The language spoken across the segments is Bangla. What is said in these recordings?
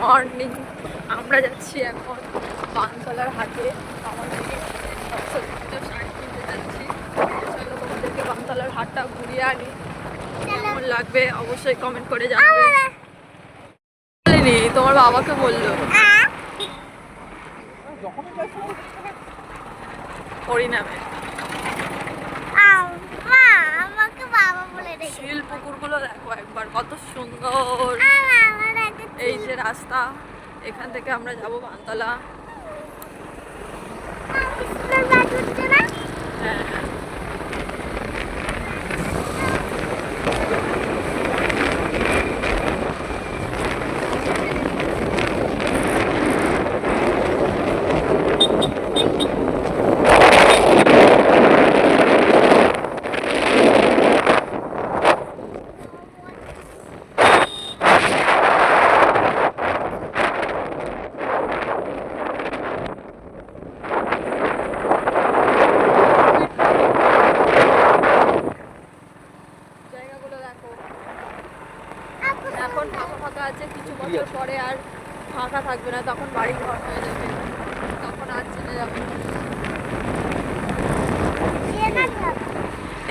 মর্নিং আমরা যাচ্ছি এখন বানতলার হাটে। আমাদের সরস্বতী শাড়ি কিনতে যাচ্ছি। চলো তোমাদেরকে বানতলার হাটটা ঘুরিয়ে আনি। কেমন লাগবে অবশ্যই কমেন্ট করে জানাবে। বলিনি তোমার বাবাকে বলল। হরিনামে মা আমাকে বাবা বলে রেখে শিল পুকুরগুলো দেখো একবার কত সুন্দর আমার একটা এই যে রাস্তা। এখান থেকে আমরা যাব বানতলা। হ্যাঁ জায়গাগুলো দেখো এখন ফাঁকা ফাঁকা আছে কিছু বছর পরে আর ফাঁকা থাকবে না, তখন বাড়ি ঘর হয়ে যাবে। তখন আর চলে যাবে।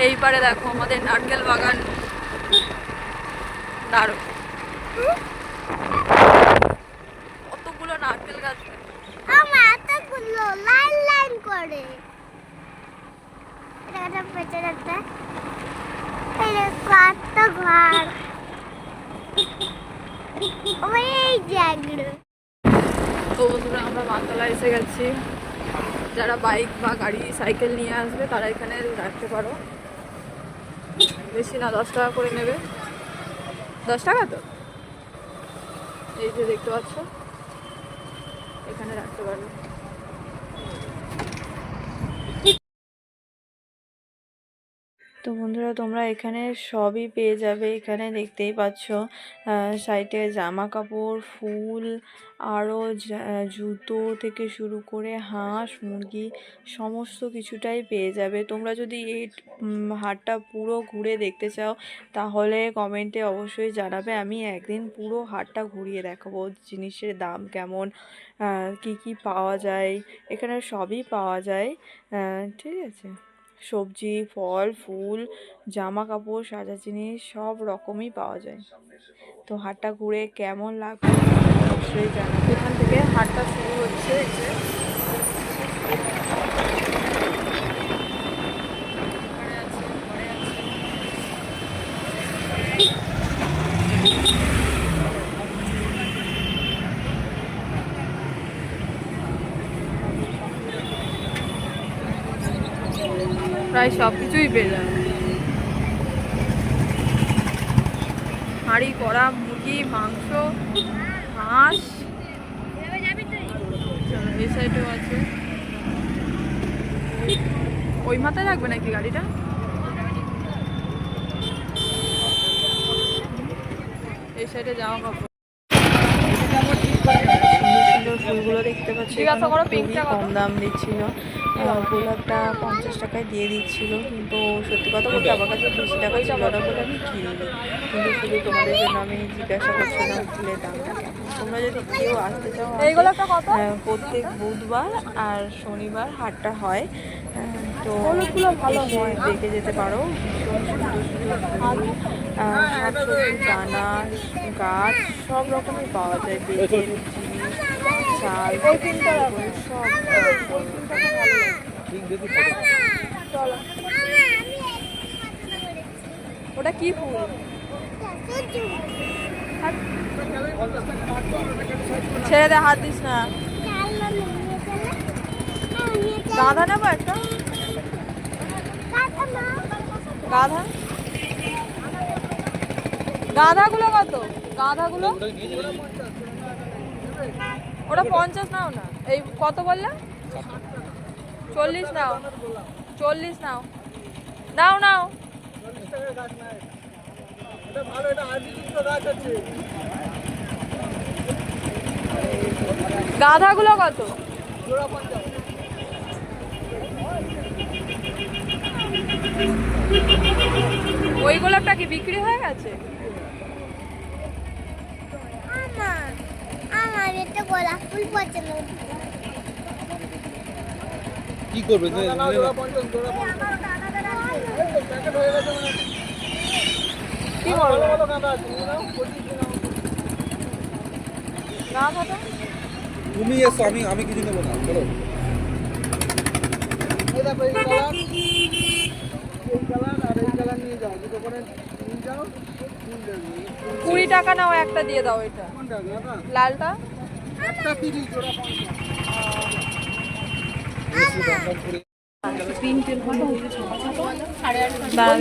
এই পারে দেখো আমাদের নারকেল বাগান। দারুণ কতগুলো নারকেল গাছ। লাইন লাইন করে। এটা একটা পেছনে একটা। এটা কত ঘর তো বন্ধুরা, আমরা বানতলা এসে গেছি। যারা বাইক বা গাড়ি, সাইকেল নিয়ে আসবে, তারা এখানে রাখতে পারো। বেশি না, দশ টাকা করে নেবে। দশ টাকা তো? এই যে দেখতে পাচ্ছ, এখানে রাখতে পারবে তো বন্ধুরা, তোমরা এখানে সবই পেয়ে যাবে। এখানে দেখতেই পাচ্ছ সাইটে জামা কাপড় ফুল, আরও জুতো থেকে শুরু করে হাঁস, মুরগি সমস্ত কিছুটাই পেয়ে যাবে। তোমরা যদি এই হাটটা পুরো ঘুরে দেখতে চাও, তাহলে কমেন্টে অবশ্যই জানাবে। আমি একদিন পুরো হাটটা ঘুরিয়ে দেখাবো, জিনিসের দাম কেমন কি কি পাওয়া যায়। এখানে সবই পাওয়া যায়। ঠিক আছে। সবজি, ফল, ফুল জামা কাপড় সাজা জিনিস সব রকমই পাওয়া যায়। তো হাটটা ঘুরে কেমন লাগবে অবশ্যই জানা এখান থেকে হাটটা শুরু হচ্ছে এই যে ওখানে আছে, ঘরে আছে। প্রায় সব কিছুই পেয়ে যাবে হাঁড়ি কড়া মুরগি মাংস হাঁস। এই সাইডেও আছে। ওই মাথায় রাখবে নাকি গাড়িটা? এই সাইডে যাওয়া কাপড়। ফুলগুলো দেখতে পাচ্ছি কম দাম দিচ্ছিল। গোলাপটা পঞ্চাশ টাকায় দিয়ে দিচ্ছিল কিন্তু সত্যি কথা বলতে আমার কাছে বেশি টাকা ছিল না বলে আমি কিনিনি কিন্তু শুধু তোমাদের জন্য আমি জিজ্ঞাসা করছিলাম ফুলের দামটা তোমরা যদি কেউ আসতে চাও প্রত্যেক বুধবার আর শনিবার হাটটা হয়। তো ভালো হয়। দেখে যেতে পারো। ভীষণ সুন্দর সুন্দর শাকসবজি দানা গাছ সব রকমই পাওয়া যায় বেতের জিনিস চলো, ওটা কি ফুল? ছেড়ে দে, হাত দিস না। গাধা নেব একটা? গাধা? গাধাগুলো কত? গাধাগুলো? ওটা পঞ্চাশ নাও না। এই কত বললে? চল্লিশ নাও। চল্লিশ নাও। নাও নাও। গাধাগুলো কত? ওই গোলাপটা কি বিক্রি হয়ে গেছে আমার গোলাপ ফুল পছন্দ কি করবে? তুমি এসো আমি আমি কিছু নেব না চলো। নিয়ে কুড়ি টাকা নাও একটা দিয়ে দাও এটা। লালটা? একটা তিরিশ জোড়া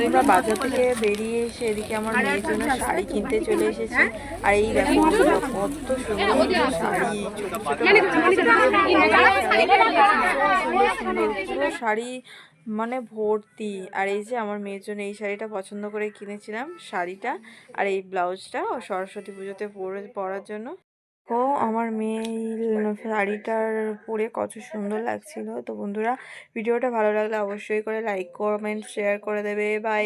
আমরা বাজার থেকে বেরিয়ে এসে এদিকে আমার মেয়ের জন্য শাড়ি কিনতে চলে এসেছি আর এই দেখো কত সুন্দর সুন্দর শাড়ি পুরো শাড়ি মানে ভর্তি আর এই যে আমার মেয়ের জন্য এই শাড়িটা পছন্দ করে কিনেছিলাম শাড়িটা আর এই ব্লাউজটা ও সরস্বতী পুজোতে পরে পরার জন্য ও আমার মেয়ে শাড়িটার পরে কত সুন্দর লাগছিল। তো বন্ধুরা, ভিডিওটা ভালো লাগলে অবশ্যই করে লাইক কমেন্ট শেয়ার করে দেবে। বাই